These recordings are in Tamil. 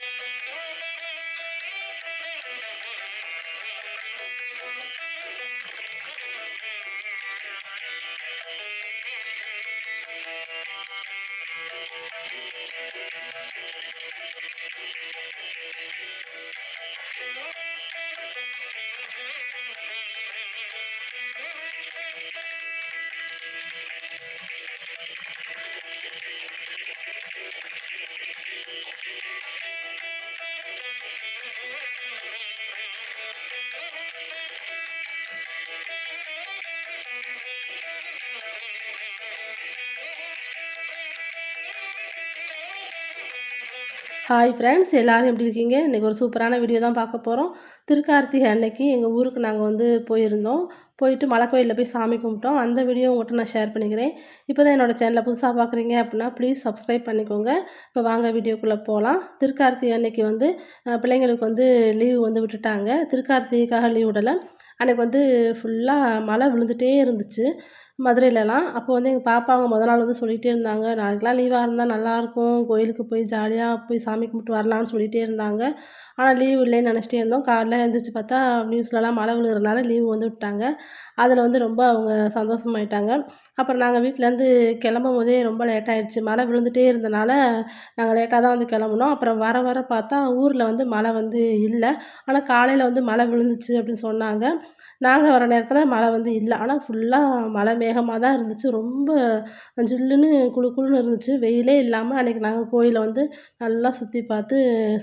Thank you. ஹாய் ஃப்ரெண்ட்ஸ் எல்லோரும் எப்படி இருக்கீங்க? இன்றைக்கி ஒரு சூப்பரான வீடியோ தான் பார்க்க போகிறோம் திருக்கார்த்திகை அன்னைக்கு எங்கள் ஊருக்கு நாங்கள் வந்து போயிருந்தோம். போயிட்டு மலை கோயிலில் போய் சாமி கும்பிட்டோம். அந்த வீடியோ உங்கள்கிட்ட நான் ஷேர் பண்ணிக்கிறேன். இப்போ தான் என்னோடய சேனலை புதுசாக பார்க்குறீங்க அப்படின்னா ப்ளீஸ் சப்ஸ்கிரைப் பண்ணிக்கோங்க. இப்போ வாங்க வீடியோக்குள்ளே போகலாம் திருக்கார்த்திகை அன்னைக்கு வந்து பிள்ளைங்களுக்கு வந்து லீவ் வந்து விட்டுட்டாங்க. திருக்கார்த்திகைக்காக லீவ் விடலை. அன்றைக்கி வந்து ஃபுல்லாக மழை விழுந்துகிட்டே இருந்துச்சு. மதுரையிலலாம். அப்போ வந்து எங்கள் பாப்பாங்க முத நாள் வந்து சொல்லிகிட்டே இருந்தாங்க. நாளைக்கெலாம் லீவாக இருந்தால் நல்லாயிருக்கும் கோயிலுக்கு போய் ஜாலியாக போய் சாமி கும்பிட்டு வரலாம்னு சொல்லிகிட்டே இருந்தாங்க. ஆனால் லீவ் இல்லைன்னு நினச்சிட்டே இருந்தோம். காலைல எழுந்திரிச்சு பார்த்தா நியூஸ்லலாம் மழை விழுகிறதுனால லீவு வந்து விட்டாங்க. அதில் வந்து ரொம்ப அவங்க சந்தோஷமாயிட்டாங்க. அப்புறம் நாங்கள் வீட்டிலேருந்து கிளம்பும் போதே ரொம்ப லேட்டாகிடுச்சு மழை விழுந்துகிட்டே இருந்தனால நாங்கள் லேட்டாக தான் வந்து கிளம்புனோம். அப்புறம் வர வர பார்த்தா ஊரில் வந்து மழை வந்து இல்லை. ஆனால் காலையில் வந்து மழை விழுந்துச்சு அப்படின்னு சொன்னாங்க. நாங்கள் வர நேரத்தில் மழை வந்து இல்லை. ஆனால் ஃபுல்லாக மழை மே மேகமாக தான் இருந்துச்சு. ரொம்ப ஜில்லுன்னு குளு குளுன்னு இருந்துச்சு. வெயிலே இல்லாமல் அன்றைக்கி நாங்கள் கோயிலை வந்து நல்லா சுற்றி பார்த்து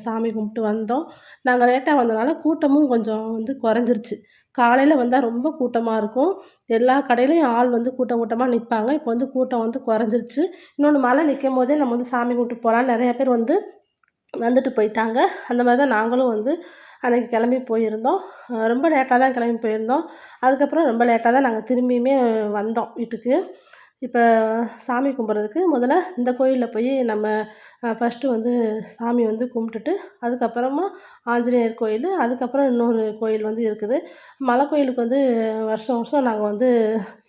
சாமி கும்பிட்டு வந்தோம். நாங்கள் லேட்டாக வந்தனால கூட்டமும் கொஞ்சம் வந்து குறைஞ்சிருச்சு. காலையில் வந்தால் ரொம்ப கூட்டமாக இருக்கும். எல்லா கடையிலையும் ஆள் வந்து கூட்டம் கூட்டமாக நிற்பாங்க இப்போ வந்து கூட்டம் வந்து குறைஞ்சிருச்சு. இன்னொன்று மழை நிற்கும் போதே நம்ம வந்து சாமி கும்பிட்டு போகலாம் நிறையா பேர் வந்து வந்துட்டு போயிட்டாங்க. அந்த மாதிரி தான் நாங்களும் வந்து அன்றைக்கி கிளம்பி போயிருந்தோம். ரொம்ப லேட்டாக தான் கிளம்பி போயிருந்தோம். அதுக்கப்புறம் ரொம்ப லேட்டாக தான் நாங்கள் திரும்பியுமே வந்தோம் வீட்டுக்கு. இப்போ சாமி கும்பிட்றதுக்கு முதல்ல இந்த கோயிலில் போய் நம்ம ஃபஸ்ட்டு வந்து சாமி வந்து கும்பிட்டுட்டு அதுக்கப்புறமா ஆஞ்சநேயர் கோயில் அதுக்கப்புறம் இன்னொரு கோயில் வந்து இருக்குது. மலை கோயிலுக்கு வந்து வருஷம் வருஷம் நாங்கள் வந்து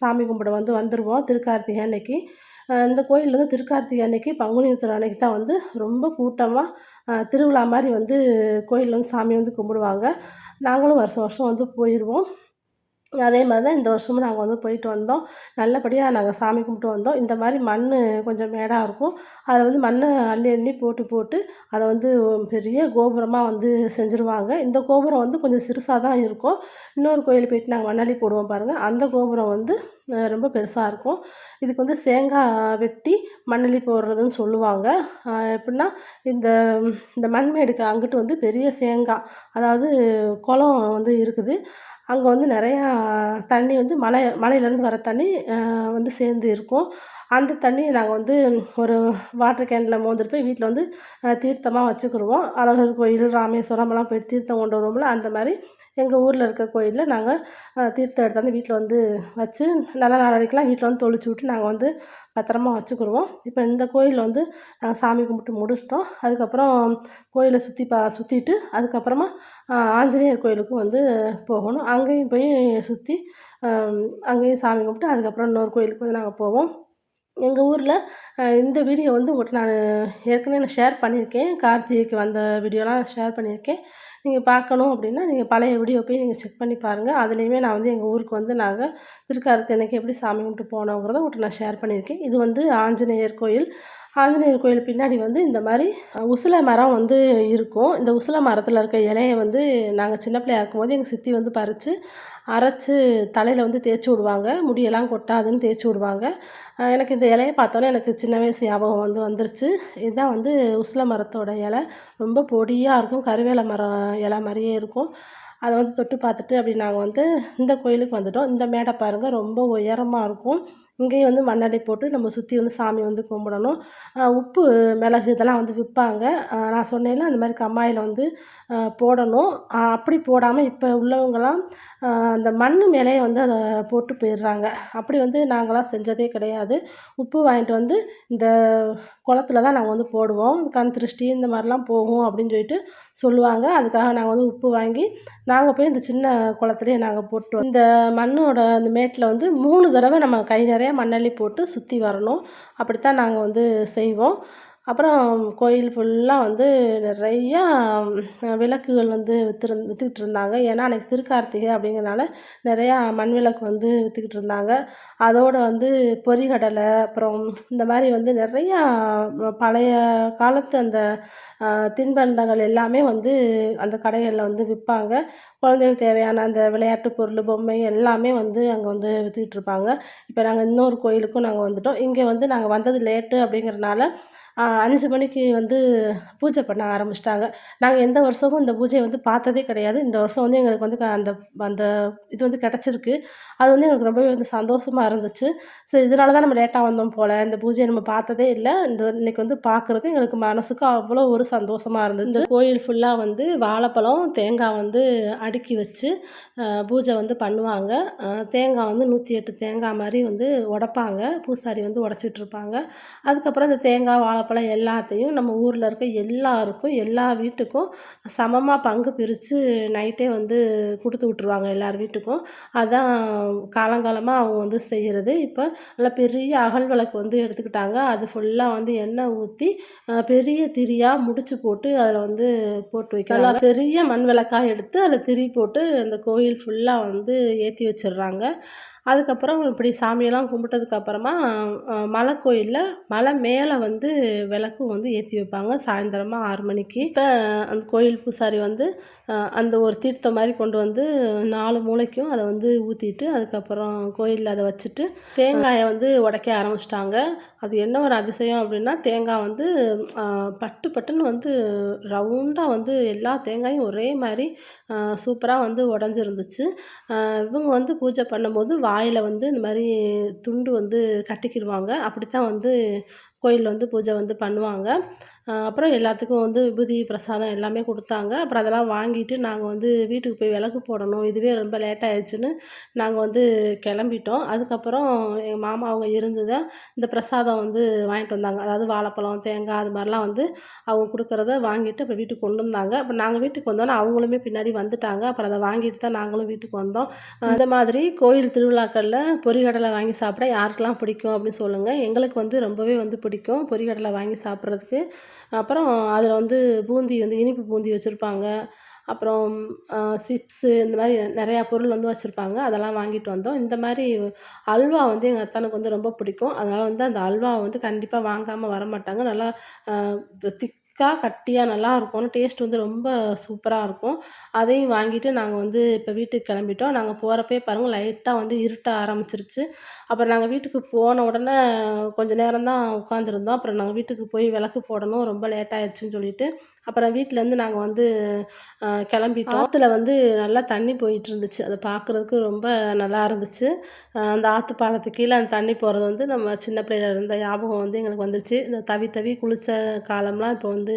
சாமி கும்பிட வந்து வந்துடுவோம் திருக்கார்த்திகை அன்னைக்கு. இந்த கோயில் வந்து திருக்கார்த்திகை அன்னைக்கு பங்குனி உத்திரம் அன்னைக்கு தான் வந்து ரொம்ப கூட்டமாக திருவிழா மாதிரி வந்து கோயிலில் வந்து சாமி வந்து கும்பிடுவாங்க. நாங்களும் வருஷம் வருஷம் வந்து போயிடுவோம் அதே மாதிரி தான் இந்த வருஷமும் நாங்கள் வந்து போயிட்டு வந்தோம். நல்லபடியாக நாங்கள் சாமி கும்பிட்டு வந்தோம். இந்த மாதிரி மண் கொஞ்சம் மேடாக இருக்கும். அதில் வந்து மண்ணை அள்ளி அள்ளி போட்டு போட்டு அதை வந்து பெரிய கோபுரமாக வந்து செஞ்சுருவாங்க. இந்த கோபுரம் வந்து கொஞ்சம் சிறுசாக தான் இருக்கும். இன்னொரு கோயில் போயிட்டு நாங்கள் மண்ணாளி போடுவோம் பாருங்கள் அந்த கோபுரம் வந்து ரொம்ப பெருசாக இருக்கும். இதுக்கு வந்து தேங்காய் வெட்டி மண்ணலி போடுறதுன்னு சொல்லுவாங்க. எப்படின்னா இந்த இந்த மண்மேடுக்கு அங்கிட்டு வந்து பெரிய தேங்காய் அதாவது குளம் வந்து இருக்குது. அங்கே வந்து நிறையா தண்ணி வந்து மலை மலையிலேருந்து வர தண்ணி வந்து சேர்ந்து இருக்கும். அந்த தண்ணியை நாங்கள் வந்து ஒரு வாட்டர் கேனில் மோந்துட்டு போய் வீட்டில் வந்து தீர்த்தமாக வச்சுக்கிடுவோம் அழகர் கோயில் ராமேஸ்வரம்லாம் போய் தீர்த்தம் கொண்டு வருவோம்ல அந்த மாதிரி எங்கள் ஊரில் இருக்க கோயிலில் நாங்கள் தீர்த்தம் எடுத்தாந்து வீட்டில் வந்து வச்சு நல்ல நாள் வரைக்கும்லாம் வீட்டில் வந்து தொளிச்சு விட்டு நாங்கள் வந்து பத்திரமா வச்சுக்கிடுவோம் இப்போ இந்த கோயிலில் வந்து நாங்கள் சாமி கும்பிட்டு முடிச்சிட்டோம். அதுக்கப்புறம் கோயிலை சுற்றி பா சுற்றிட்டு அதுக்கப்புறமா ஆஞ்சநேயர் கோயிலுக்கும் வந்து போகணும். அங்கேயும் போய் சுற்றி அங்கேயும் சாமி கும்பிட்டு அதுக்கப்புறம் இன்னொரு கோயிலுக்கு வந்து நாங்கள் போவோம். எங்கள் ஊரில் இந்த வீடியோ வந்து உங்கள்கிட்ட நான் ஏற்கனவே நான் ஷேர் பண்ணியிருக்கேன். கார்த்திகைக்கு வந்த வீடியோலாம் ஷேர் பண்ணியிருக்கேன். நீங்கள் பார்க்கணும் அப்படின்னா நீங்கள் பழைய வீடியோ போய் நீங்கள் செக் பண்ணி பாருங்கள் அதுலேயுமே நான் வந்து எங்கள் ஊருக்கு வந்து நாங்கள் திருக்காரத்து எனக்கு எப்படி சாமி கும்பிட்டு போனோங்கிறத உங்கள்கிட்ட நான் ஷேர் பண்ணியிருக்கேன். இது வந்து ஆஞ்சநேயர் கோயில். ஆஞ்சநேயர் கோயில் பின்னாடி வந்து இந்த மாதிரி உசில மரம் வந்து இருக்கும். இந்த உசில மரத்தில் இருக்க இலையை வந்து நாங்கள் சின்ன பிள்ளையா இருக்கும்போது எங்கள் சித்தி வந்து பறித்து அரைச்சி தலையில் வந்து தேய்ச்சி விடுவாங்க. முடியெல்லாம் கொட்டாதுன்னு தேய்ச்சி விடுவாங்க. எனக்கு இந்த இலையை பார்த்தோன்னே எனக்கு சின்ன வயசு ஞாபகம் வந்து வந்துருச்சு. இதுதான் வந்து உசில மரத்தோட இலை. ரொம்ப பொடியாக இருக்கும். கருவேல மரம் இலை மாதிரியே இருக்கும். அதை வந்து தொட்டு பார்த்துட்டு அப்படி நாங்கள் வந்து இந்த கோயிலுக்கு வந்துவிட்டோம் இந்த மேடை பாருங்கள் ரொம்ப உயரமாக இருக்கும். இங்கேயும் வந்து மண்ணடை போட்டு நம்ம சுற்றி வந்து சாமி வந்து கும்பிடணும். உப்பு மிளகு இதெல்லாம் வந்து விற்பாங்க. நான் சொன்னேன்ல அந்த மாதிரி கம்மாயில் வந்து போடணும். அப்படி போடாமல் இப்போ உள்ளவங்களாம் அந்த மண் மேலேயே வந்து அதை போட்டு போயிடுறாங்க. அப்படி வந்து நாங்களாம் செஞ்சதே கிடையாது. உப்பு வாங்கிட்டு வந்து இந்த குளத்துல தான் நாங்கள் வந்து போடுவோம். கண் திருஷ்டி இந்த மாதிரிலாம் போகும் அப்படின்னு சொல்லிட்டு சொல்லுவாங்க. அதுக்காக நாங்கள் வந்து உப்பு வாங்கி நாங்கள் போய் இந்த சின்ன குளத்துலேயே நாங்கள் போட்டு இந்த மண்ணோட அந்த மேட்டில் வந்து மூணு தடவை நம்ம கை நிறைய மண்ணள்ளி போட்டு சுற்றி வரணும். அப்படித்தான் நாங்கள் வந்து செய்வோம். அப்புறம் கோயில் ஃபுல்லாக வந்து நிறையா விளக்குகள் வந்து விற்றுருந் விற்றுக்கிட்டு இருந்தாங்க. ஏன்னா அன்றைக்கி திருக்கார்த்திகை அப்படிங்கிறனால நிறையா மண் விளக்கு வந்து விற்றுக்கிட்டு இருந்தாங்க. அதோடு வந்து பொரிகடலை அப்புறம் இந்த மாதிரி வந்து நிறையா பழைய காலத்து அந்த தின்பண்டங்கள் எல்லாமே வந்து அந்த கடைகளில் வந்து விற்பாங்க. குழந்தைகளுக்கு தேவையான அந்த விளையாட்டு பொருள் பொம்மை எல்லாமே வந்து அங்கே வந்து விற்றுக்கிட்டு இருப்பாங்க. இப்போ நாங்கள் இன்னொரு கோயிலுக்கும் நாங்கள் வந்துவிட்டோம் இங்கே வந்து நாங்கள் வந்தது லேட்டு அப்படிங்கிறனால அஞ்சு மணிக்கு வந்து பூஜை பண்ண ஆரம்பிச்சிட்டாங்க. நாங்கள் எந்த வருஷமும் இந்த பூஜையை வந்து பார்த்ததே கிடையாது. இந்த வருஷம் வந்து எங்களுக்கு வந்து அந்த அந்த இது வந்து கிடச்சிருக்கு. அது வந்து எங்களுக்கு ரொம்பவே வந்து சந்தோஷமாக இருந்துச்சு. ஸோ இதனால தான் நம்ம லேட்டாக வந்தோம் போல். இந்த பூஜையை நம்ம பார்த்ததே இல்லை. இந்த இன்றைக்கி வந்து பார்க்குறது எங்களுக்கு மனசுக்கு அவ்வளோ ஒரு சந்தோஷமாக இருந்துச்சு. இந்த கோயில் ஃபுல்லாக வந்து வாழைப்பழம் தேங்காய் வந்து அடுக்கி வச்சு பூஜை வந்து பண்ணுவாங்க. தேங்காய் வந்து நூற்றி எட்டு தேங்காய் மாதிரி வந்து உடப்பாங்க. பூசாரி வந்து உடச்சிட்ருப்பாங்க அதுக்கப்புறம் இந்த தேங்காய் வாழைப்பழம் எல்லாத்தையும் நம்ம ஊரில் இருக்க எல்லாருக்கும் எல்லா வீட்டுக்கும் சமமாக பங்கு பிரித்து நைட்டே வந்து கொடுத்து விட்ருவாங்க எல்லார் வீட்டுக்கும். அதான் காலங்காலமாக அவங்க வந்து செய்கிறது இப்போ நல்லா பெரிய அகல் விளக்கு வந்து எடுத்துக்கிட்டாங்க. அது ஃபுல்லாக வந்து எண்ணெய் ஊற்றி பெரிய திரியாக முடிச்சு போட்டு அதில் வந்து போட்டு வைக்கலாம் பெரிய மண் விளக்காக எடுத்து அதில் திரி போட்டு அந்த கோயில் ஃபுல்லாக வந்து ஏற்றி வச்சிடுறாங்க. அதுக்கப்புறம் இப்படி சாமியெல்லாம் கும்பிட்டதுக்கப்புறமா மலை கோயிலில் மலை மேலே வந்து விளக்கும் வந்து ஏற்றி வைப்பாங்க. சாயந்தரமாக ஆறு மணிக்கு. இப்போ அந்த கோயில் பூசாரி வந்து அந்த ஒரு தீர்த்தம் மாதிரி கொண்டு வந்து நாலு மூளைக்கும் அதை வந்து ஊற்றிட்டு அதுக்கப்புறம் கோயிலில் அதை வச்சுட்டு தேங்காயை வந்து உடைக்க ஆரம்பிச்சிட்டாங்க. அது என்ன ஒரு அதிசயம் அப்படின்னா தேங்காய் வந்து பட்டு பட்டுன்னு வந்து ரவுண்டாக வந்து எல்லா தேங்காயும் ஒரே மாதிரி சூப்பராக வந்து உடஞ்சிருந்துச்சு. இவங்க வந்து பூஜை பண்ணும்போது வாயில் வந்து இந்த மாதிரி துண்டு வந்து கட்டிக்கிடுவாங்க. அப்படித்தான் வந்து கோயிலில் வந்து பூஜை வந்து பண்ணுவாங்க. அப்புறம் எல்லாத்துக்கும் வந்து விபூதி பிரசாதம் எல்லாமே கொடுத்தாங்க. அப்புறம் அதெல்லாம் வாங்கிட்டு நாங்கள் வந்து வீட்டுக்கு போய் விளக்கு போடணும். இதுவே ரொம்ப லேட் ஆயிடுச்சுன்னு நாங்கள் வந்து கிளம்பிட்டோம். அதுக்கப்புறம் எங்கள் மாமா அவங்க இருந்து இந்த பிரசாதம் வந்து வாங்கிட்டு வந்தாங்க. அதாவது வாழைப்பழம் தேங்காய் அது மாதிரிலாம் வந்து அவங்க கொடுக்குறத வாங்கிட்டு அப்புறம் வீட்டுக்கு கொண்டு வந்தாங்க. அப்போ நாங்கள் வீட்டுக்கு வந்தோன்னே அவங்களுமே பின்னாடி வந்துட்டாங்க. அப்புறம் அதை வாங்கிட்டு தான் நாங்களும் வீட்டுக்கு வந்தோம். இந்த மாதிரி கோயில் திருவிழாக்களில் பொறிகடலை வாங்கி சாப்பிட யாருக்கெல்லாம் பிடிக்கும் அப்படின்னு சொல்லுங்கள் எங்களுக்கு வந்து ரொம்பவே வந்து பிடிக்கும் பொறிகடலை வாங்கி சாப்பிட்றதுக்கு. அப்புறம் அதில் வந்து பூந்தி வந்து இனிப்பு பூந்தி வச்சுருப்பாங்க. அப்புறம் சிப்ஸு இந்த மாதிரி நிறையா பொருள் வந்து வச்சுருப்பாங்க. அதெல்லாம் வாங்கிட்டு வந்தோம். இந்த மாதிரி அல்வா வந்து எங்கள் அத்தானுக்கு வந்து ரொம்ப பிடிக்கும். அதனால் வந்து அந்த அல்வாவை வந்து கண்டிப்பாக வாங்காமல் வர மாட்டாங்க நல்லா திக் திக்காக கட்டியாக நல்லா இருக்கும் டேஸ்ட் வந்து ரொம்ப சூப்பராக இருக்கும். அதையும் வாங்கிட்டு நாங்கள் வந்து இப்போ வீட்டுக்கு கிளம்பிட்டோம். நாங்கள் போகிறப்பே பாருங்கள் லைட்டாக வந்து இருட்ட ஆரம்பிச்சிருச்சு. அப்புறம் நாங்கள் வீட்டுக்கு போன உடனே கொஞ்சம் நேரம் தான் உட்காந்துருந்தோம் அப்புறம் நாங்கள் வீட்டுக்கு போய் விளக்கு போடணும். ரொம்ப லேட் ஆயிடுச்சுன்னு சொல்லிட்டு அப்புறம் வீட்டிலேருந்து நாங்கள் வந்து கிளம்பிட்டோம். ஆற்றுல வந்து நல்லா தண்ணி போயிட்டு இருந்துச்சு அதை பார்க்குறதுக்கு ரொம்ப நல்லா இருந்துச்சு. அந்த ஆற்று பாலத்துக்கு கீழே அந்த தண்ணி போகிறது வந்து நம்ம சின்ன பிள்ளையில இருந்த ஞாபகம் வந்து எங்களுக்கு வந்துருச்சு. இந்த தவி தவி குளித்த காலம்லாம் இப்போ வந்து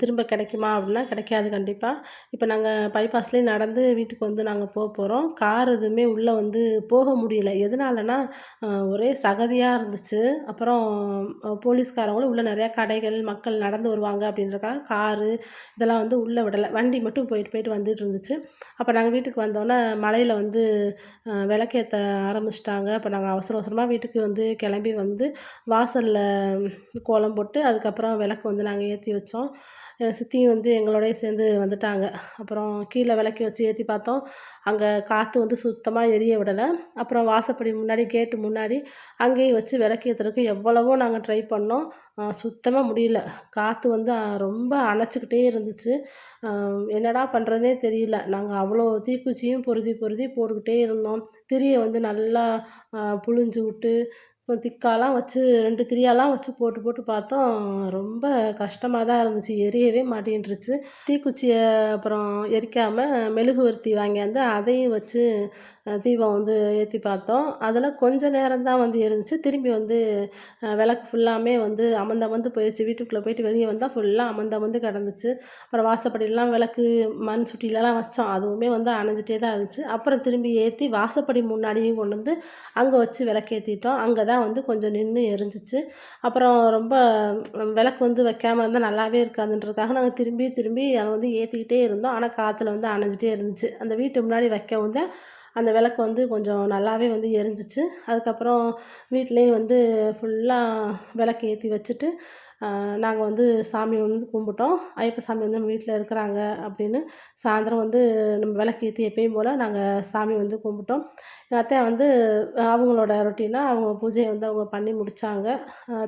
திரும்ப கிடைக்குமா அப்படின்னா கிடைக்காது கண்டிப்பாக இப்போ நாங்கள் பைபாஸ்லேயே நடந்து வீட்டுக்கு வந்து நாங்கள் போக போகிறோம் கார் எதுவுமே உள்ளே வந்து போக முடியல. எதனாலனா ஒரே சகதியாக இருந்துச்சு. அப்புறம் போலீஸ்காரங்களும் உள்ளே நிறையா கடைகள் மக்கள் நடந்து வருவாங்க அப்படின்றக்காக கார் இதெல்லாம் வந்து உள்ளே விடலை. வண்டி மட்டும் போயிட்டு போயிட்டு வந்துட்டு இருந்துச்சு அப்போ நாங்கள் வீட்டுக்கு வந்தோன்னே மலையில் வந்து விளக்கேற்ற ஆரம்பிச்சிட்டாங்க. அப்போ நாங்கள் அவசர அவசரமாக வீட்டுக்கு வந்து கிளம்பி வந்து வாசலில் கோலம் போட்டு அதுக்கப்புறம் விளக்கு வந்து நாங்கள் ஏற்றி வச்சோம். சித்தியும் வந்து எங்களோடய சேர்ந்து வந்துட்டாங்க. அப்புறம் கீழே விளக்கி வச்சு ஏற்றி பார்த்தோம். அங்கே காற்று வந்து சுத்தமாக எரிய விடலை. அப்புறம் வாசப்படி முன்னாடி கேட்டு முன்னாடி அங்கேயும் வச்சு விளக்கி ஏற்றுறதுக்கு எவ்வளவோ நாங்கள் ட்ரை பண்ணோம். சுத்தமாக முடியல. காற்று வந்து ரொம்ப அணைச்சிக்கிட்டே இருந்துச்சு. என்னடா பண்ணுறதுனே தெரியல. நாங்கள் அவ்வளோ தீக்குச்சியும் பொருதி பொருதி போட்டுக்கிட்டே இருந்தோம். திரியை வந்து நல்லா புழிஞ்சு விட்டு திக்காலாம் வச்சு ரெண்டு திரியாலாம் வச்சு போட்டு போட்டு பார்த்தோம் ரொம்ப கஷ்டமாக தான் இருந்துச்சு. எரியவே மாட்டேன்ருச்சு தீக்குச்சியை அப்புறம் எரிக்காமல் மெழுகுவர்த்தி வாங்கியாந்து அதையும் வச்சு தீபம் வந்து ஏற்றி பார்த்தோம். அதில் கொஞ்சம் நேரம் தான் வந்து இருந்துச்சு. திரும்பி வந்து விளக்கு ஃபுல்லாமே வந்து அமர்ந்து அமர்ந்து போயிடுச்சு வீட்டுக்குள்ளே போயிட்டு வெளியே வந்தால் ஃபுல்லாக அமர்ந்து அமர்ந்து கிடந்துச்சு. அப்புறம் வாசப்படியெல்லாம் விளக்கு மண் சுட்டிலலாம் வச்சோம். அதுவுமே வந்து அணைஞ்சிட்டே தான் இருந்துச்சு. அப்புறம் திரும்பி ஏற்றி வாசப்படி முன்னாடியும் கொண்டு வந்து அங்கே வச்சு விளக்கு ஏற்றிட்டோம் அங்கே தான் வந்து கொஞ்சம் நின்று எரிஞ்சிச்சு அப்புறம் ரொம்ப விளக்கு வந்து வைக்காமல் இருந்தால் நல்லாவே இருக்காதுன்றதுக்காக நாங்கள் திரும்பி திரும்பி அதை வந்து ஏற்றிக்கிட்டே இருந்தோம். ஆனால் காற்றுல வந்து அணைஞ்சிட்டே இருந்துச்சு. அந்த வீட்டு முன்னாடி வைக்கவும் தான் அந்த விளக்கு வந்து கொஞ்சம் நல்லாவே வந்து எரிஞ்சிச்சு. அதுக்கப்புறம் வீட்லேயும் வந்து ஃபுல்லாக விளக்கு ஏற்றி வச்சுட்டு நாங்கள் வந்து சாமி வந்து கும்பிட்டோம். ஐயப்ப சாமி வந்து நம்ம வீட்டில் இருக்கிறாங்க அப்படின்னு சாயந்தரம் வந்து நம்ம விளக்கு ஏற்றி எப்பயும் போல் நாங்கள் சாமி வந்து கும்பிட்டோம். எங்கள் அத்தை வந்து அவங்களோட ரொட்டீனாக அவங்க பூஜையை வந்து அவங்க பண்ணி முடித்தாங்க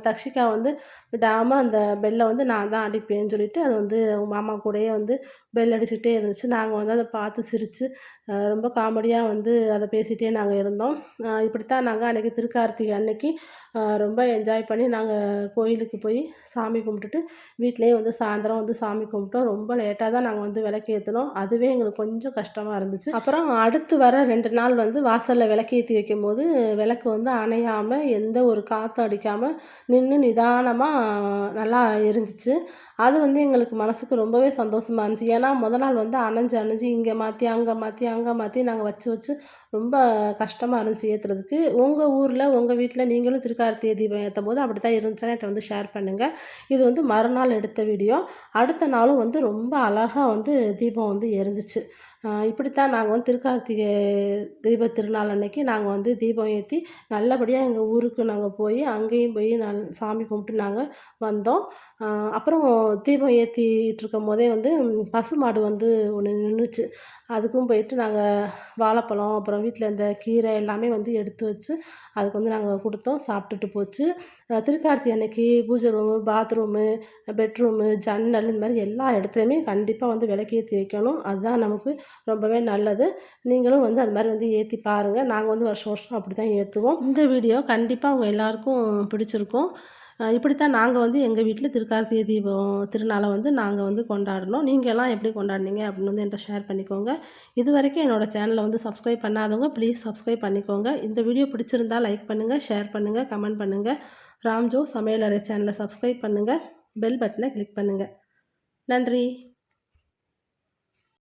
தக்ஷிகா வந்து விடாமல் அந்த பெல்லை வந்து நான் தான் அடிப்பேன்னு சொல்லிட்டு அது வந்து அவங்க மாமா கூடயே வந்து பெல் அடிச்சுக்கிட்டே இருந்துச்சு. நாங்கள் வந்து அதை பார்த்து சிரித்து ரொம்ப காமெடியாக வந்து அதை பேசிகிட்டே நாங்கள் இருந்தோம். இப்படித்தான் நாங்கள் அன்றைக்கி திருக்கார்த்திகை அன்னைக்கு ரொம்ப என்ஜாய் பண்ணி நாங்கள் கோயிலுக்கு போய் சாமி கும்பிட்டுட்டு வீட்டிலேயே வந்து சாயந்தரம் வந்து சாமி கும்பிட்டோம். ரொம்ப லேட்டாக தான் நாங்கள் வந்து விளக்கேற்றினோம் அதுவே எங்களுக்கு கொஞ்சம் கஷ்டமாக இருந்துச்சு. அப்புறம் அடுத்து வர ரெண்டு நாள் வந்து வாசலில் விளக்கேற்றி வைக்கும் போது விளக்கு வந்து அணையாமல் எந்த ஒரு காற்றும் அடிக்காமல் நின்று நிதானமாக நல்லா எரிஞ்சிச்சு அது வந்து எங்களுக்கு மனதுக்கு ரொம்பவே சந்தோஷமாக இருந்துச்சு. ஏன்னா முத நாள் வந்து அணைஞ்சு அணைஞ்சு இங்கே மாற்றி அங்கே மாற்றி அங்கே மாற்றி நாங்கள் வச்சு வச்சு ரொம்ப கஷ்டமாக இருந்துச்சு ஏற்றுறதுக்கு உங்கள் ஊரில் உங்கள் வீட்டில் நீங்களும் திருக்கார்த்திகை தீபம் ஏற்றும் போது அப்படி தான் இருந்துச்சுன்னா என்கிட்ட வந்து ஷேர் பண்ணுங்கள் இது வந்து மறுநாள் எடுத்த வீடியோ அடுத்த நாளும் வந்து ரொம்ப அழகாக வந்து தீபம் வந்து எரிஞ்சிச்சு. இப்படித்தான் நாங்கள் வந்து திருக்கார்த்திகை தீப திருநாள் அன்னைக்கு நாங்கள் வந்து தீபம் ஏற்றி நல்லபடியாக எங்கள் ஊருக்கு நாங்கள் போய் அங்கேயும் போய் நல் சாமி கும்பிட்டு நாங்கள் வந்தோம். அப்புறம் தீபம் ஏற்றிட்டுருக்கும் போதே வந்து பசு மாடு வந்து ஒன்று நின்றுச்சு அதுக்கும் போயிட்டு நாங்கள் வாழைப்பழம் அப்புறம் வீட்டில் இந்த கீரை எல்லாமே வந்து எடுத்து வச்சு அதுக்கு வந்து நாங்கள் கொடுத்தோம். சாப்பிட்டுட்டு போச்சு. திருக்கார்த்தி அன்னைக்கு பூஜை ரூமு பாத்ரூமு பெட்ரூமு ஜன்னல் இந்த மாதிரி எல்லா இடத்துலையுமே கண்டிப்பாக வந்து விளக்கேற்றி வைக்கணும். அதுதான் நமக்கு ரொம்பவே நல்லது. நீங்களும் வந்து அது மாதிரி வந்து ஏற்றி பாருங்கள் நாங்கள் வந்து வருஷம் வருஷம் அப்படி தான் ஏற்றுவோம் இந்த வீடியோ கண்டிப்பாக அவங்க எல்லாருக்கும் பிடிச்சிருக்கும். இப்படித்தான் நாங்கள் வந்து எங்கள் வீட்டில் திருக்கார்த்திகை தீபம் திருநாளை வந்து நாங்கள் வந்து கொண்டாடினோம் நீங்கள் எல்லாம் எப்படி கொண்டாடினீங்க அப்படின்னு வந்து என்கிட்ட ஷேர் பண்ணிக்கோங்க. இது வரைக்கும் என்னோடய சேனலை வந்து சப்ஸ்கிரைப் பண்ணாதவங்க ப்ளீஸ் சப்ஸ்கிரைப் பண்ணிக்கோங்க. இந்த வீடியோ பிடிச்சிருந்தா லைக் பண்ணுங்கள் ஷேர் பண்ணுங்கள் கமெண்ட் பண்ணுங்கள் ராம்ஜோ சமையலறை சேனலை சப்ஸ்கிரைப் பண்ணுங்கள் பெல் பட்டனை கிளிக் பண்ணுங்கள் நன்றி.